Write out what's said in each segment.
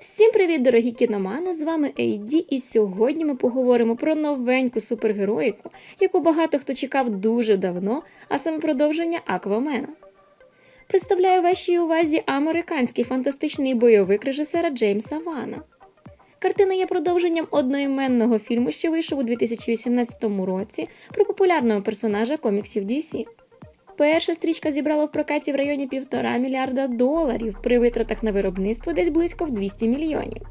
Всім привіт, дорогі кіномани! З вами Ейді, і сьогодні ми поговоримо про новеньку супергероїку, яку багато хто чекав дуже давно, а саме продовження Аквамена. Представляю вашій увазі американський фантастичний бойовик режисера Джеймса Вана. Картина є продовженням одноіменного фільму, що вийшов у 2018 році про популярного персонажа коміксів DC. Перша стрічка зібрала в прокаті в районі півтора мільярда доларів при витратах на виробництво десь близько в 200 мільйонів.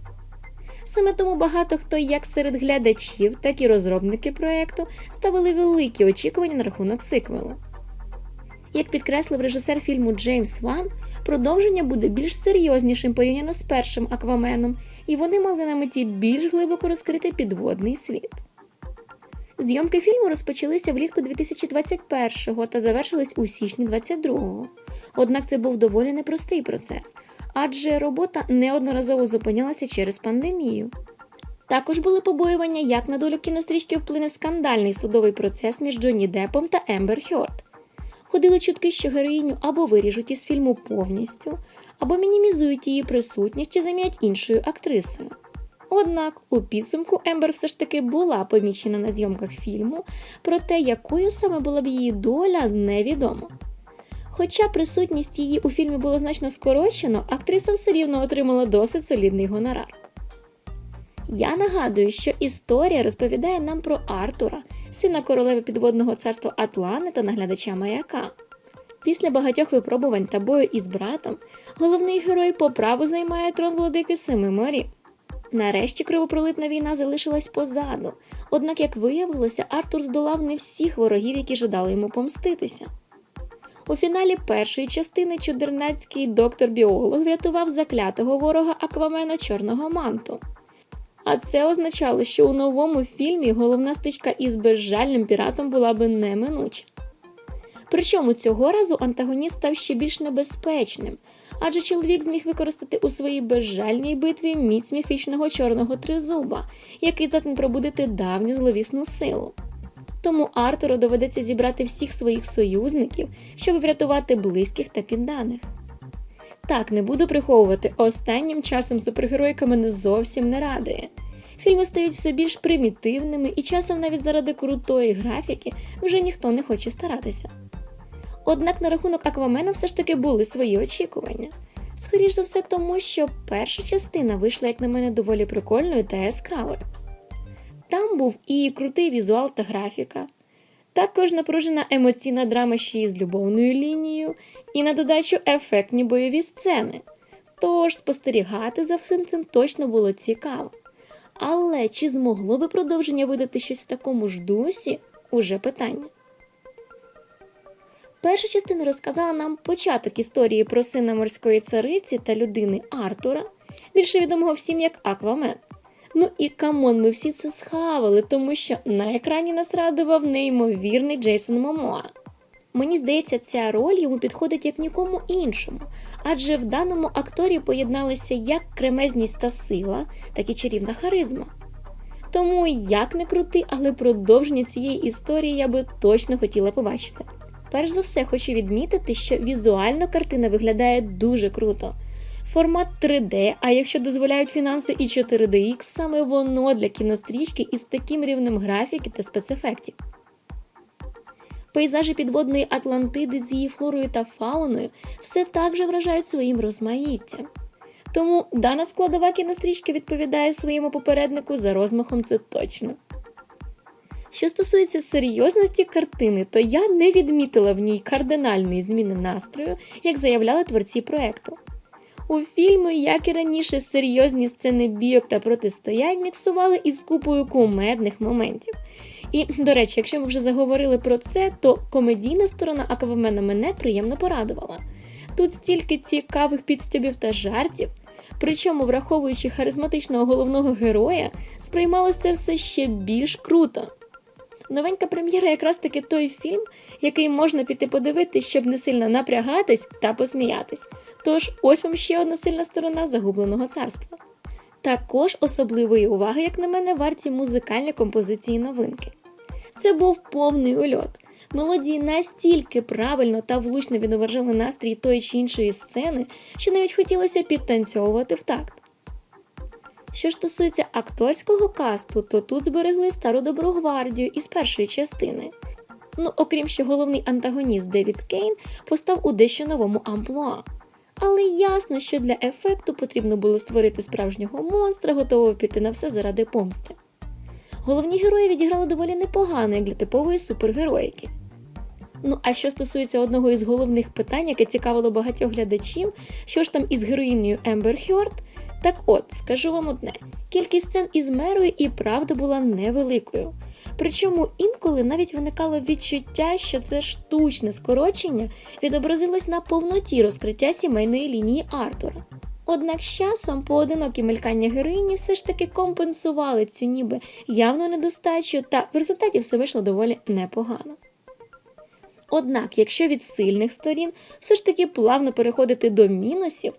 Саме тому багато хто як серед глядачів, так і розробники проекту ставили великі очікування на рахунок сиквелу. Як підкреслив режисер фільму Джеймс Ван, продовження буде більш серйознішим порівняно з першим Акваменом, і вони мали на меті більш глибоко розкрити підводний світ. Зйомки фільму розпочалися влітку 2021-го та завершились у січні 22-го. Однак це був доволі непростий процес, адже робота неодноразово зупинялася через пандемію. Також були побоювання, як на долю кінострічки вплине скандальний судовий процес між Джонні Депом та Ембер Хьорд. Ходили чутки, що героїню або виріжуть із фільму повністю, або мінімізують її присутність чи замінять іншою актрисою. Однак у підсумку Ембер все ж таки була помічена на зйомках фільму, проте якою саме була б її доля, невідомо. Хоча присутність її у фільмі було значно скорочено, актриса все рівно отримала досить солідний гонорар. Я нагадую, що історія розповідає нам про Артура, сина королеви підводного царства Атлани та наглядача маяка. Після багатьох випробувань та бою із братом головний герой по праву займає трон владики Семи морів. Нарешті кровопролитна війна залишилась позаду, однак, як виявилося, Артур здолав не всіх ворогів, які жадали йому помститися. У фіналі першої частини чудернацький доктор-біолог врятував заклятого ворога Аквамена Чорного манту. А це означало, що у новому фільмі головна стичка із безжальним піратом була би неминуча. Причому цього разу антагоніст став ще більш небезпечним, адже чоловік зміг використати у своїй безжальній битві міць міфічного чорного тризуба, який здатний пробудити давню зловісну силу. Тому Артуру доведеться зібрати всіх своїх союзників, щоб врятувати близьких та підданих. Так, не буду приховувати, останнім часом супергеройка мене зовсім не радує. Фільми стають все більш примітивними, і часом навіть заради крутої графіки вже ніхто не хоче старатися. Однак на рахунок Аквамена все ж таки були свої очікування. Скоріш за все, тому що перша частина вийшла, як на мене, доволі прикольною та яскравою. Там був і крутий візуал та графіка, також напружена емоційна драма ще й з любовною лінією, і на додачу ефектні бойові сцени. Тож спостерігати за всім цим точно було цікаво. Але чи змогло би продовження видати щось в такому ж дусі уже питання. Перша частина розказала нам початок історії про сина морської цариці та людини Артура, більше відомого всім як Аквамен. Ну і камон, ми всі це схавали, тому що на екрані нас радував неймовірний Джейсон Момоа. Мені здається, ця роль йому підходить як нікому іншому, адже в даному акторі поєдналися як кремезність та сила, так і чарівна харизма. Тому як не крути, але продовження цієї історії я би точно хотіла побачити. Перш за все, хочу відмітити, що візуально картина виглядає дуже круто. Формат 3D, а якщо дозволяють фінанси і 4DX, саме воно для кінострічки із таким рівнем графіки та спецефектів. Пейзажі підводної Атлантиди з її флорою та фауною все так же вражають своїм розмаїттям. Тому дана складова кінострічки відповідає своєму попереднику за розмахом це точно. Що стосується серйозності картини, то я не відмітила в ній кардинальної зміни настрою, як заявляли творці проекту. У фільмі, як і раніше, серйозні сцени бійок та протистоянь міксували із купою кумедних моментів. І, до речі, якщо ми вже заговорили про це, то комедійна сторона Аквамена мене приємно порадувала. Тут стільки цікавих підстябів та жартів, причому, враховуючи харизматичного головного героя, сприймалося все ще більш круто. Новенька прем'єра якраз таки той фільм, який можна піти подивитись, щоб не сильно напрягатись та посміятись. Тож ось вам ще одна сильна сторона загубленого царства. Також особливої уваги, як на мене, варті музикальні композиції новинки. Це був повний ульот. Мелодії настільки правильно та влучно відображали настрій тої чи іншої сцени, що навіть хотілося підтанцьовувати в такт. Що стосується акторського касту, то тут зберегли стару добру гвардію із першої частини. Ну, окрім що головний антагоніст Девід Кейн постав у дещо новому амплуа. Але ясно, що для ефекту потрібно було створити справжнього монстра, готового піти на все заради помсти. Головні герої відіграли доволі непогано, як для типової супергероїки. Ну, а що стосується одного із головних питань, яке цікавило багатьох глядачів, що ж там із героїнею Ембер Хьорд, так от, скажу вам одне: кількість сцен із мерою і правда була невеликою. Причому інколи навіть виникало відчуття, що це штучне скорочення відобразилось на повноті розкриття сімейної лінії Артура. Однак з часом поодинокі мелькання героїні все ж таки компенсували цю ніби явну недостачу, та в результаті все вийшло доволі непогано. Однак, якщо від сильних сторін все ж таки плавно переходити до мінусів,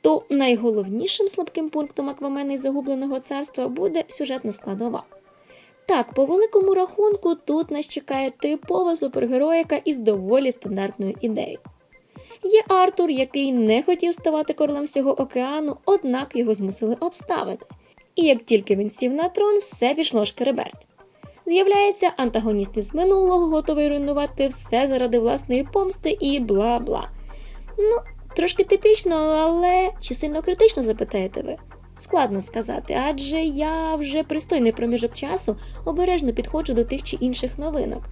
то найголовнішим слабким пунктом Аквамена і загубленого царства буде сюжетна складова. Так, по великому рахунку, тут нас чекає типова супергероїка із доволі стандартною ідеєю. Є Артур, який не хотів ставати королем всього океану, однак його змусили обставини. І як тільки він сів на трон, все пішло шкереберть. З'являється антагоніст із минулого, готовий руйнувати все заради власної помсти і бла бла. Ну, трошки типічно, але чи сильно критично запитаєте ви? Складно сказати, адже я вже пристойний проміжок часу обережно підходжу до тих чи інших новинок,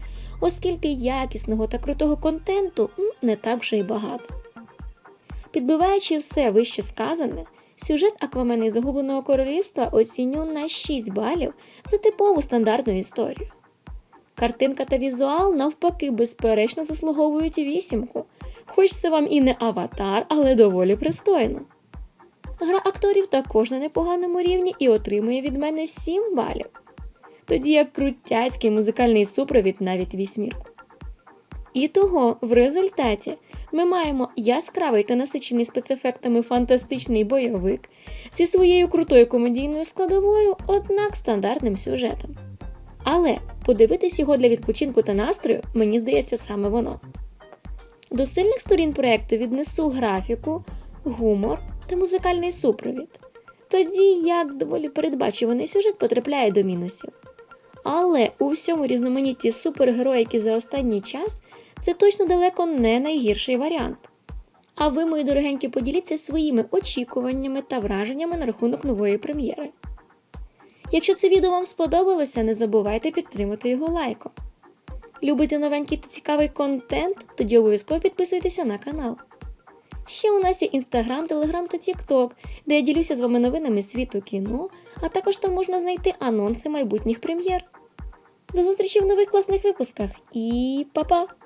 оскільки якісного та крутого контенту не так вже й багато. Підбиваючи все вище сказане, сюжет Аквамена і загубленого королівства оціню на 6 балів за типову стандартну історію. Картинка та візуал, навпаки, безперечно заслуговують вісімку, хоч це вам і не аватар, але доволі пристойно. Гра акторів також на непоганому рівні і отримує від мене 7 балів. Тоді як крутяцький музикальний супровід навіть вісьмірку. І того в результаті ми маємо яскравий та насичений спецефектами фантастичний бойовик зі своєю крутою комедійною складовою, однак стандартним сюжетом. Але подивитись його для відпочинку та настрою, мені здається, саме воно. До сильних сторін проєкту віднесу графіку, гумор та музикальний супровід. Тоді як доволі передбачуваний сюжет потрапляє до мінусів. Але у всьому різноманітті супергероїки за останній час це точно далеко не найгірший варіант. А ви, мої дорогенькі, поділіться своїми очікуваннями та враженнями на рахунок нової прем'єри. Якщо це відео вам сподобалося, не забувайте підтримати його лайком. Любите новенький та цікавий контент? Тоді обов'язково підписуйтеся на канал. Ще у нас є Інстаграм, Телеграм та Тікток, де я ділюся з вами новинами світу кіно, а також там можна знайти анонси майбутніх прем'єр. До зустрічі в нових класних випусках і па-па!